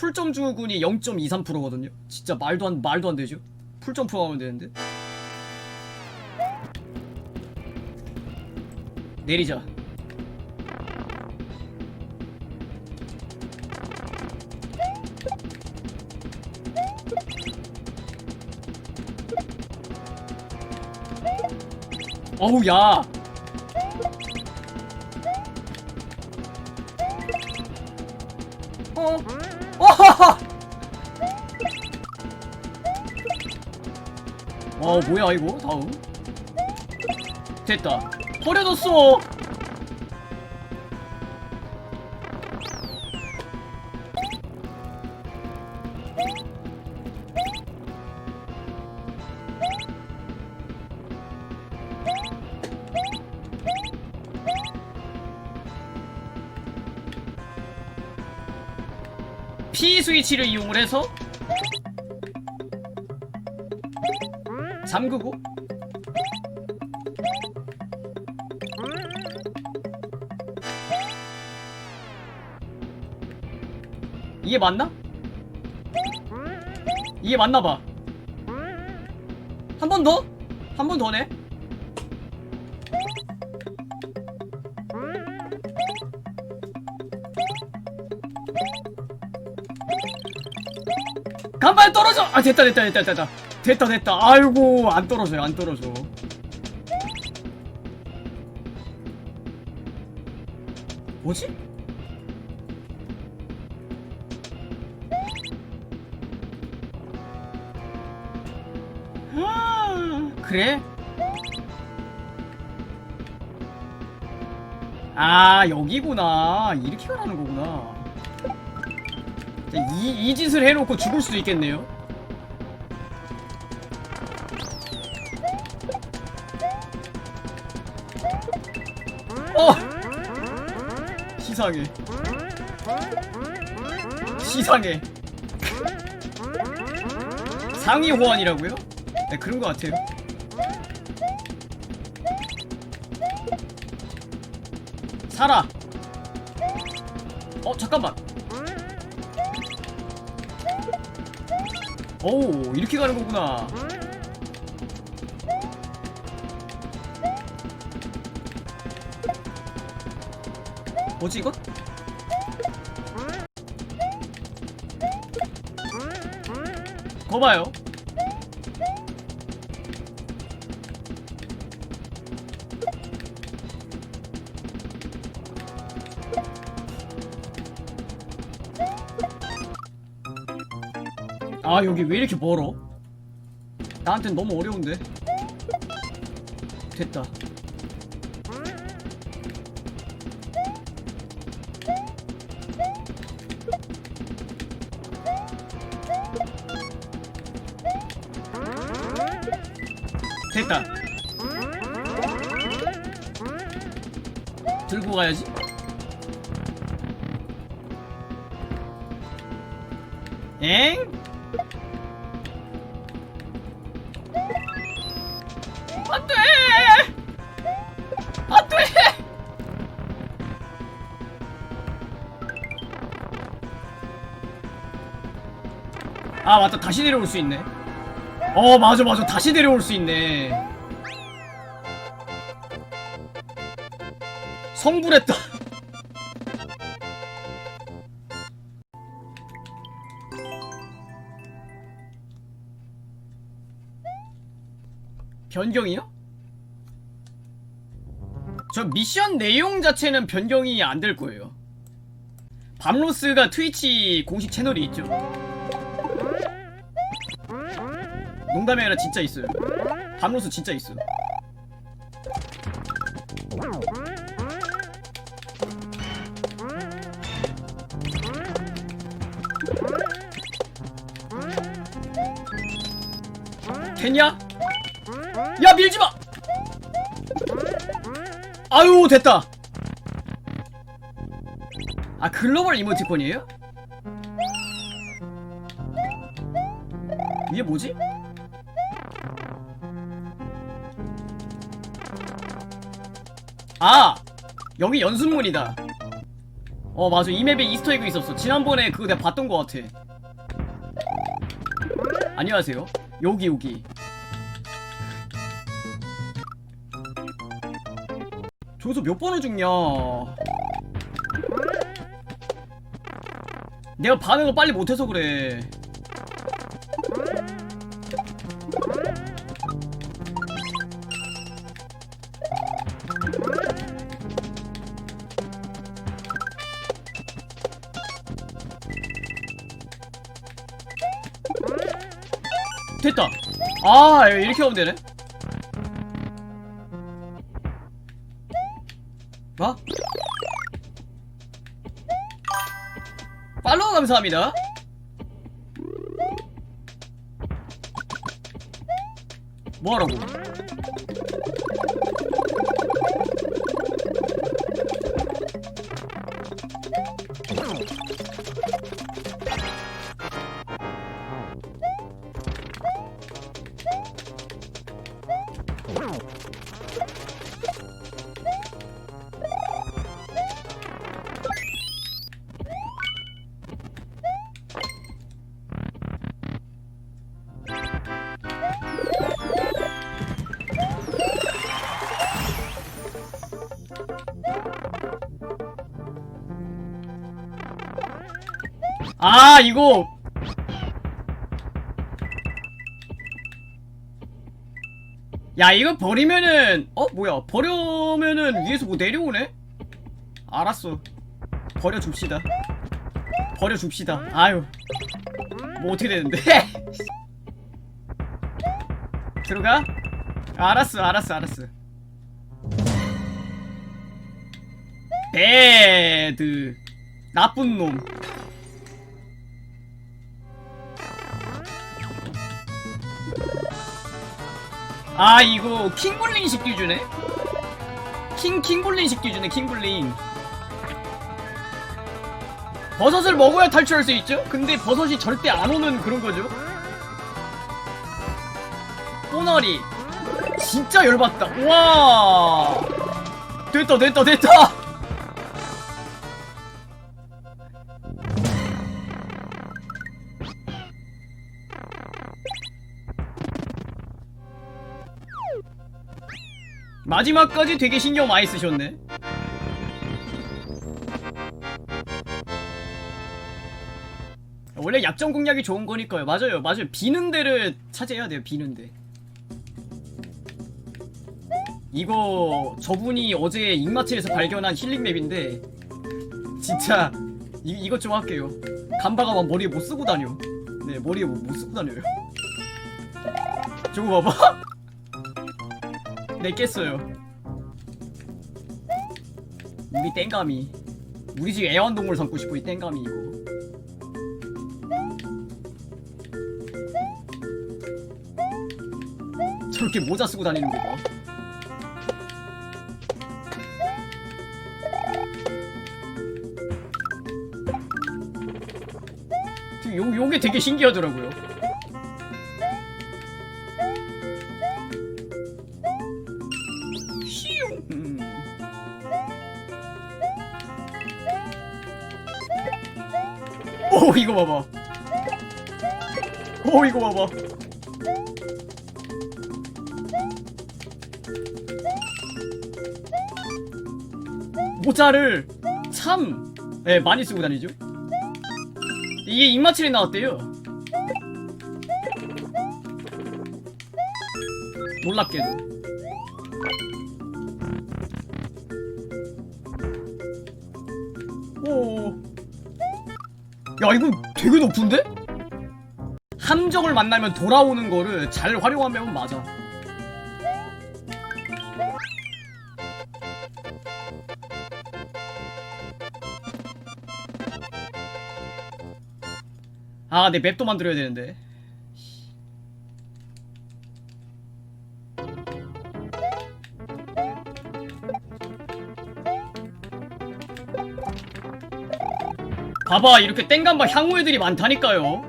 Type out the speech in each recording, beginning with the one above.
풀점 주군이 0.23%거든요. 진짜 말도 안 말도 안 되죠. 풀점 포함하면 되는데. 내리자. 어우 야. 어. 어 뭐야 이거 다음. 됐다. 버려졌어. P 스위치를 이용을 해서 잠그고 이게 맞나? 이게 맞나봐 한 번 더? 한 번 더네? 간발 떨어져! 아 됐다 됐다 됐다 됐다 됐다 됐다 아이고 안 떨어져요 안 떨어져 뭐지? 아, 그래? 아 여기구나 이렇게 가라는 거구나 이, 이 짓을 해놓고 죽을 수도 있겠네요. 어! 시상해. 시상해. 상위 호환이라고요? 네 그런 것 같아요. 살아. 어 잠깐만 오 이렇게 가는 거구나 뭐지 이거? 거봐요 아 여기 왜 이렇게 멀어? 나한텐 너무 어려운데 됐다 됐다 들고 가야지 엥? 안돼! 안돼! 아 맞다 다시 내려올 수 있네. 어 맞아 맞아 다시 내려올 수 있네. 성불했다. 변경이요? 저 미션 내용 자체는 변경이 안 될 거예요. 밤로스가 트위치 공식 채널이 있죠. 농담이 아니라 진짜 있어요. 밤로스 진짜 있어. 됐냐? 야 밀지 마. 아유 됐다. 아 글로벌 이모티콘이에요? 이게 뭐지? 아 여기 연습문이다. 어 맞아 이 맵에 이스터에그 있었어 지난번에 그거 내가 봤던 것 같아 안녕하세요 여기 여기 저기서 몇 번을 죽냐? 내가 반응을 빨리 못해서 그래. 됐다. 아 이렇게 하면 되네 뭐? 팔로우 감사합니다 뭐하라고 아 이거. 야 이거 버리면은 어 뭐야? 버려면은 위에서 뭐 내려오네? 알았어. 버려줍시다. 버려줍시다. 아유. 뭐 어떻게 되는데? 들어가? 알았어 알았어 알았어. 배드. 나쁜 놈 아 이거 킹블링식 뒤주네? 킹 킹블링식 뒤주네 킹블링 버섯을 먹어야 탈출할 수 있죠? 근데 버섯이 절대 안 오는 그런 거죠? 꼬너리. 진짜 열받다. 와. 됐다 됐다 됐다 마지막까지 되게 신경 많이 쓰셨네. 원래 약점 공략이 좋은 거니까요. 맞아요, 맞아요. 비는 데를 차지해야 돼요. 비는 데. 이거 저분이 어제 잉마트에서 발견한 힐링 맵인데 진짜 이, 이것 좀 할게요. 간바가 막 머리에 못 쓰고 다녀. 네, 머리에 못, 못 쓰고 다녀요. 저거 봐봐. 네 깼어요. 우리 땡감이. 우리 집 애완동물 삼고 싶어 이 땡감이 이거. 저렇게 모자 쓰고 다니는 거 봐. 요, 요게 되게 신기하더라고요 이거 봐봐. 오 이거 봐봐. 모자를 참 예, 많이 쓰고 다니죠. 이게 입마칠이 나왔대요. 놀랍게도. 야, 이거 되게 높은데? 함정을 만나면 돌아오는 거를 잘 활용하면 맞아. 아, 내 맵도 만들어야 되는데. 봐봐 이렇게 땡간바 향후 애들이 많다니까요.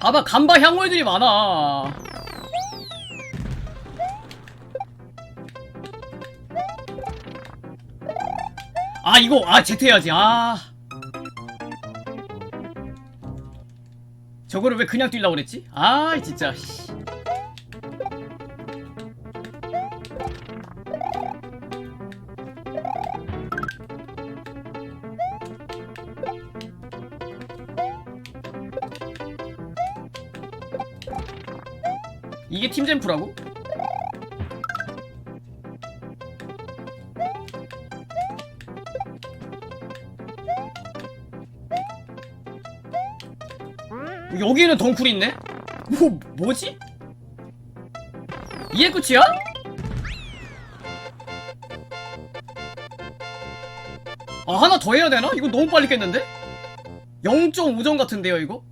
봐봐 간바 향후 애들이 많아. 아 이거 아 제트 해야지. 아. 저거를 왜 그냥 뛰려고 그랬지? 아 진짜 씨. 이게 팀젠프라고? 여기는 덩쿨 있네? 뭐, 뭐지? 이게 끝이야? 아, 하나 더 해야 되나? 이거 너무 빨리 깼는데? 0.5점 같은데요, 이거?